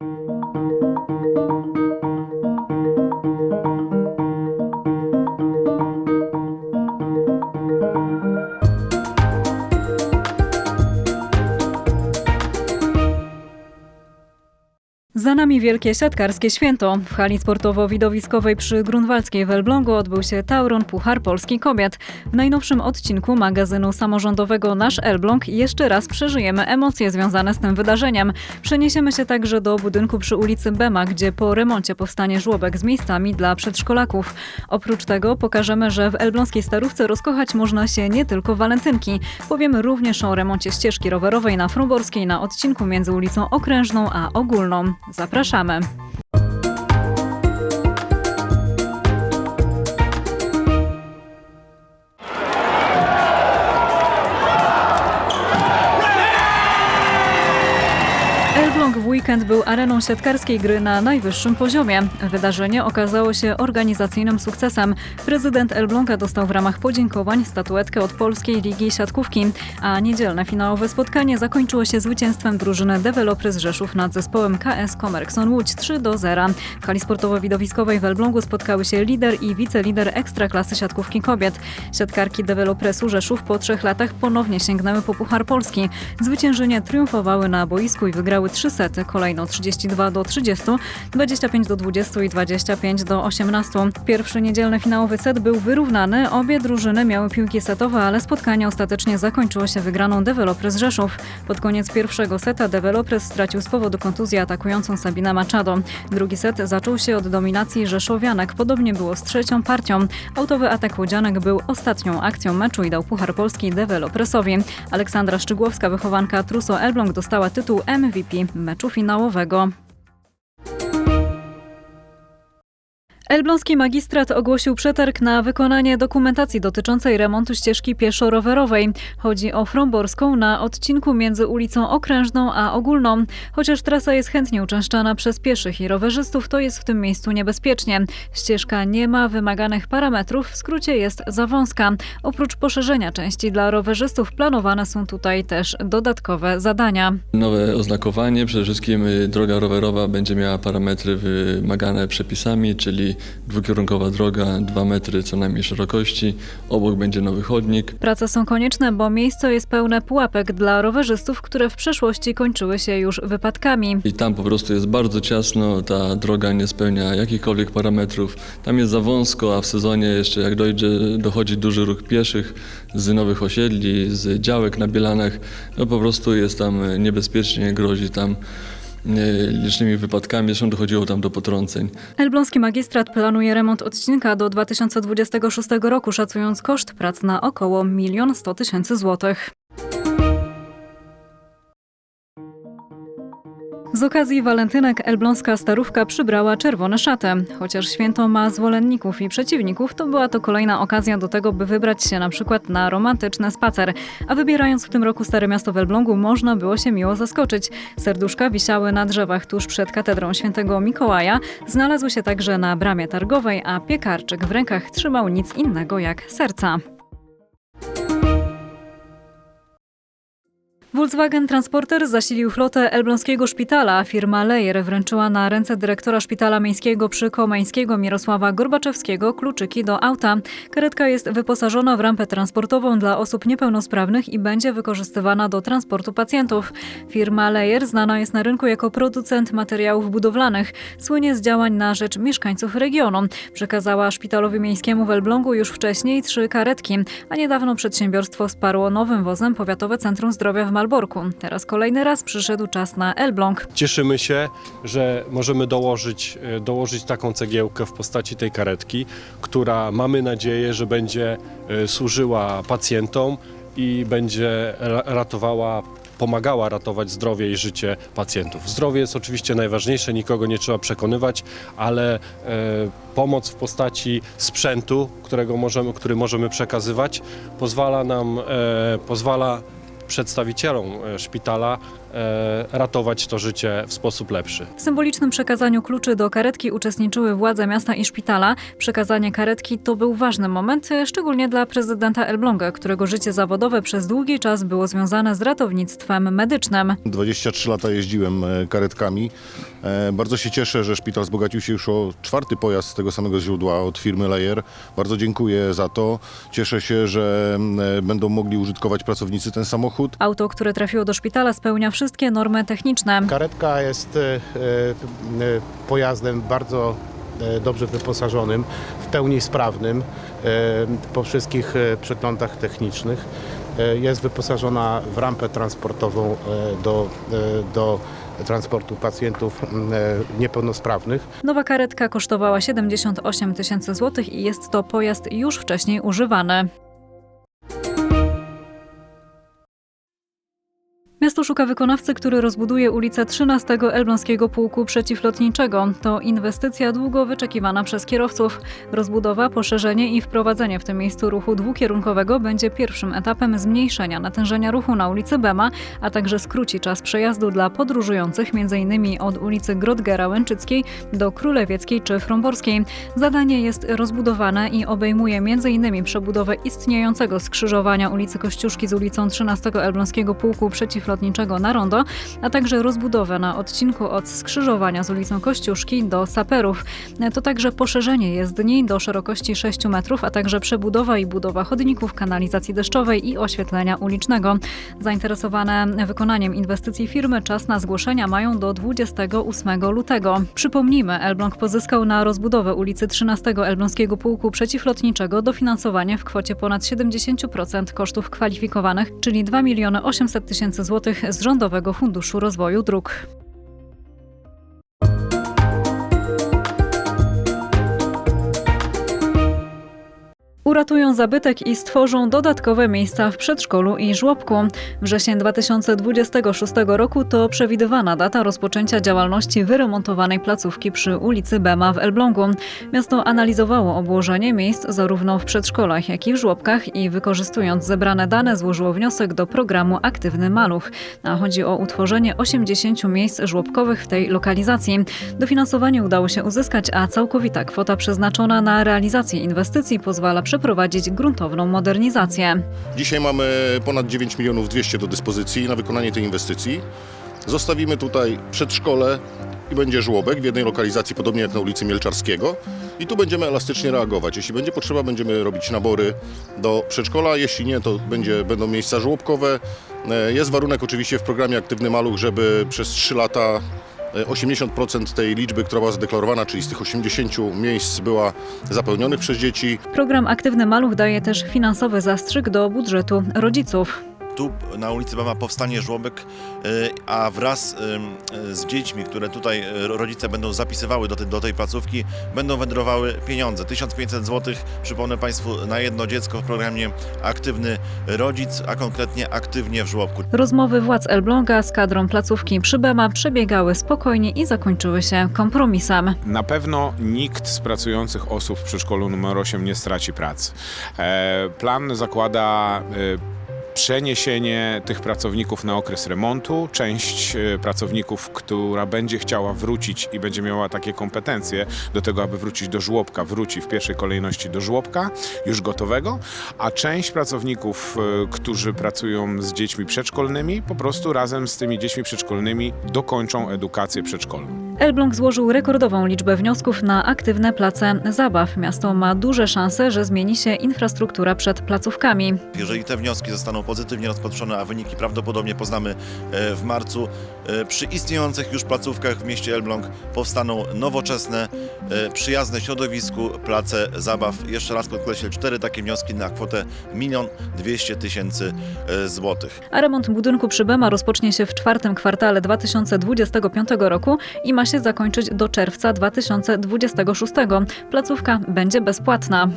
Za wielkie siatkarskie święto. W hali sportowo-widowiskowej przy Grunwaldzkiej w Elblągu odbył się Tauron Puchar Polski Kobiet. W najnowszym odcinku magazynu samorządowego Nasz Elbląg jeszcze raz przeżyjemy emocje związane z tym wydarzeniem. Przeniesiemy się także do budynku przy ulicy Bema, gdzie po remoncie powstanie żłobek z miejscami dla przedszkolaków. Oprócz tego pokażemy, że w elbląskiej starówce rozkochać można się nie tylko walentynki. Powiemy również o remoncie ścieżki rowerowej na Fruborskiej na odcinku między ulicą Okrężną a Ogólną. Zapraszamy. Elbląg w weekend był areną siatkarskiej gry na najwyższym poziomie. Wydarzenie okazało się organizacyjnym sukcesem. Prezydent Elbląga dostał w ramach podziękowań statuetkę od Polskiej Ligi Siatkówki, a niedzielne finałowe spotkanie zakończyło się zwycięstwem drużyny Developers Rzeszów nad zespołem KS Komerkson Łódź 3 do 0. W hali sportowo-widowiskowej w Elblągu spotkały się lider i wicelider ekstraklasy siatkówki kobiet. Siatkarki Developresu Rzeszów po trzech latach ponownie sięgnęły po Puchar Polski. Zwyciężenie triumfowały na boisku i wygrały trzy sety, kolejno 32 do 30, 25 do 20 i 25 do 18. Pierwszy niedzielny finałowy set był wyrównany, obie drużyny miały piłki setowe, ale spotkanie ostatecznie zakończyło się wygraną Developers Rzeszów. Pod koniec pierwszego seta Developers stracił z powodu kontuzji atakującą Sabina Machado. Drugi set zaczął się od dominacji Rzeszowianek, podobnie było z trzecią partią. Autowy atak Łodzianek był ostatnią akcją meczu i dał Puchar Polski Developersowi. Aleksandra Szczygłowska, wychowanka Truso Elbląg dostała tytuł MVP meczu finałowego. Elbląski magistrat ogłosił przetarg na wykonanie dokumentacji dotyczącej remontu ścieżki pieszo-rowerowej. Chodzi o Fromborską na odcinku między ulicą Okrężną a Ogólną. Chociaż trasa jest chętnie uczęszczana przez pieszych i rowerzystów, to jest w tym miejscu niebezpiecznie. Ścieżka nie ma wymaganych parametrów, w skrócie jest za wąska. Oprócz poszerzenia części dla rowerzystów planowane są tutaj też dodatkowe zadania. Nowe oznakowanie, przede wszystkim y, droga rowerowa będzie miała parametry wymagane przepisami, czyli dwukierunkowa droga, 2 metry co najmniej szerokości, obok będzie nowy chodnik. Prace są konieczne, bo miejsce jest pełne pułapek dla rowerzystów, które w przeszłości kończyły się już wypadkami. I tam po prostu jest bardzo ciasno, ta droga nie spełnia jakichkolwiek parametrów. Tam jest za wąsko, a w sezonie jeszcze jak dojdzie, dochodzi duży ruch pieszych z nowych osiedli, z działek na Bielanach, no po prostu jest tam niebezpiecznie, grozi tam licznymi wypadkami, zresztą dochodziło tam do potrąceń. Elbląski magistrat planuje remont odcinka do 2026 roku, szacując koszt prac na około 1 100 tysięcy złotych. Z okazji walentynek elbląska starówka przybrała czerwone szaty. Chociaż święto ma zwolenników i przeciwników, to była to kolejna okazja do tego, by wybrać się na przykład na romantyczny spacer. A wybierając w tym roku Stare Miasto w Elblągu, można było się miło zaskoczyć. Serduszka wisiały na drzewach tuż przed katedrą świętego Mikołaja. Znalazły się także na bramie targowej, a piekarczyk w rękach trzymał nic innego jak serca. Volkswagen Transporter zasilił flotę elbląskiego szpitala. Firma Lejer wręczyła na ręce dyrektora szpitala miejskiego przy Komeńskiego Mirosława Gorbaczewskiego kluczyki do auta. Karetka jest wyposażona w rampę transportową dla osób niepełnosprawnych i będzie wykorzystywana do transportu pacjentów. Firma Lejer znana jest na rynku jako producent materiałów budowlanych. Słynie z działań na rzecz mieszkańców regionu. Przekazała szpitalowi miejskiemu w Elblągu już wcześniej trzy karetki, a niedawno przedsiębiorstwo wsparło nowym wozem Powiatowe Centrum Zdrowia w Malborku. Teraz kolejny raz przyszedł czas na Elbląg. Cieszymy się, że możemy dołożyć, e, dołożyć taką cegiełkę w postaci tej karetki, która mamy nadzieję, że będzie e, służyła pacjentom i będzie ra- ratowała, pomagała ratować zdrowie i życie pacjentów. Zdrowie jest oczywiście najważniejsze, nikogo nie trzeba przekonywać, ale e, pomoc w postaci sprzętu, którego możemy, który możemy przekazywać, pozwala nam, e, pozwala przedstawicielom e, szpitala ratować to życie w sposób lepszy. W symbolicznym przekazaniu kluczy do karetki uczestniczyły władze miasta i szpitala. Przekazanie karetki to był ważny moment, e, szczególnie dla prezydenta Elbląga, którego życie zawodowe przez długi czas było związane z ratownictwem medycznym. 23 lata jeździłem e, karetkami. E, Bardzo się cieszę, że szpital wzbogacił się już o czwarty pojazd z tego samego źródła od firmy Lejer. Bardzo dziękuję za to. Cieszę się, że e, będą mogli użytkować pracownicy ten samochód. Auto, które trafiło do szpitala, spełnia wszystkie normy techniczne. Karetka jest e, e, pojazdem bardzo e, dobrze wyposażonym, w pełni sprawnym po wszystkich przeglądach technicznych. Jest wyposażona w rampę transportową do, do transportu pacjentów niepełnosprawnych. Nowa karetka kosztowała 78 tysięcy złotych i jest to pojazd już wcześniej używany. Miasto szuka wykonawcy, który rozbuduje ulicę 13 Elbląskiego Pułku Przeciwlotniczego. To inwestycja długo wyczekiwana przez kierowców. Rozbudowa, poszerzenie i wprowadzenie w tym miejscu ruchu dwukierunkowego będzie pierwszym etapem zmniejszenia natężenia ruchu na ulicy Bema, a także skróci czas przejazdu dla podróżujących m.in. od ulicy Grodgera Łęczyckiej do Królewieckiej czy Fromborskiej. Zadanie jest rozbudowane i obejmuje m.in. przebudowę istniejącego skrzyżowania ulicy Kościuszki z ulicą 13 Elbląskiego Pułku Przeciwlotniczego na Rondo, a także rozbudowę na odcinku od skrzyżowania z ulicą Kościuszki do Saperów. To także poszerzenie jezdni do szerokości 6 metrów, a także przebudowa i budowa chodników, kanalizacji deszczowej i oświetlenia ulicznego. Zainteresowane wykonaniem inwestycji firmy czas na zgłoszenia mają do 28 lutego. Przypomnijmy, Elbląg pozyskał na rozbudowę ulicy 13 Elbląskiego Pułku Przeciwlotniczego dofinansowanie w kwocie ponad 70% kosztów kwalifikowanych, czyli 2 miliony 800 tysięcy złotych z Rządowego Funduszu Rozwoju Dróg. Uratują zabytek i stworzą dodatkowe miejsca w przedszkolu i żłobku. Wrzesień 2026 roku to przewidywana data rozpoczęcia działalności wyremontowanej placówki przy ulicy Bema w Elblągu. Miasto analizowało obłożenie miejsc zarówno w przedszkolach, jak i w żłobkach i wykorzystując zebrane dane złożyło wniosek do programu Aktywny Maluch. A chodzi o utworzenie 80 miejsc żłobkowych w tej lokalizacji. Dofinansowanie udało się uzyskać, a całkowita kwota przeznaczona na realizację inwestycji pozwala przeprowadzić gruntowną modernizację. Dzisiaj mamy ponad 9 milionów 200 do dyspozycji na wykonanie tej inwestycji. Zostawimy tutaj przedszkole i będzie żłobek w jednej lokalizacji, podobnie jak na ulicy Mielczarskiego. I tu będziemy elastycznie reagować. Jeśli będzie potrzeba, będziemy robić nabory do przedszkola. Jeśli nie, to będzie, będą miejsca żłobkowe. E, Jest warunek oczywiście w programie Aktywny Maluch, żeby przez 3 lata 80% tej liczby, która była zadeklarowana, czyli z tych 80 miejsc była zapełnionych przez dzieci. Program Aktywny Maluch daje też finansowy zastrzyk do budżetu rodziców. Tu na ulicy Bama powstanie żłobek, y, a wraz y, z dziećmi, które tutaj rodzice będą zapisywały do tej, do tej placówki, będą wędrowały pieniądze. 1500 zł, przypomnę Państwu, na jedno dziecko w programie Aktywny Rodzic, a konkretnie Aktywnie w żłobku. Rozmowy władz Elbląga z kadrą placówki przy Bema przebiegały spokojnie i zakończyły się kompromisem. Na pewno nikt z pracujących osób w przedszkolu numer 8 nie straci pracy. E, Plan zakłada e, przeniesienie tych pracowników na okres remontu. Część e, pracowników, która będzie chciała wrócić i będzie miała takie kompetencje do tego, aby wrócić do żłobka, wróci w pierwszej kolejności do żłobka już gotowego, a część pracowników, e, którzy pracują z dziećmi przedszkolnymi, po prostu razem z tymi dziećmi przedszkolnymi dokończą edukację przedszkolną. Elbląg złożył rekordową liczbę wniosków na aktywne place zabaw. Miasto ma duże szanse, że zmieni się infrastruktura przed placówkami. Jeżeli te wnioski zostaną pozytywnie rozpatrzone, a wyniki prawdopodobnie poznamy e, w marcu, e, przy istniejących już placówkach w mieście Elbląg powstaną nowoczesne, e, przyjazne środowisku place zabaw. Jeszcze raz podkreślę, cztery takie wnioski na kwotę 1 200 tysięcy złotych. A remont budynku przy Bema rozpocznie się w czwartym kwartale 2025 roku i ma się zakończyć do czerwca 2026. Placówka będzie bezpłatna.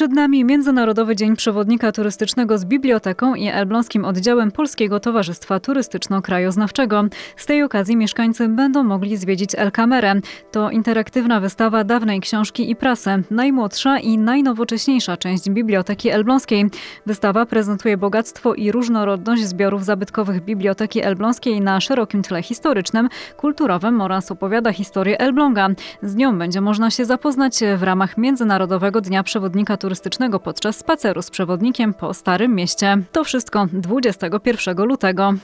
Przed nami Międzynarodowy Dzień Przewodnika Turystycznego z Biblioteką i Elbląskim Oddziałem Polskiego Towarzystwa Turystyczno-Krajoznawczego. Z tej okazji mieszkańcy będą mogli zwiedzić El Kamerę. To interaktywna wystawa dawnej książki i prasy, najmłodsza i najnowocześniejsza część Biblioteki Elbląskiej. Wystawa prezentuje bogactwo i różnorodność zbiorów zabytkowych Biblioteki Elbląskiej na szerokim tle historycznym, kulturowym oraz opowiada historię Elbląga. Z nią będzie można się zapoznać w ramach Międzynarodowego Dnia Przewodnika Turystycznego podczas spaceru z przewodnikiem po Starym Mieście. To wszystko 21 lutego.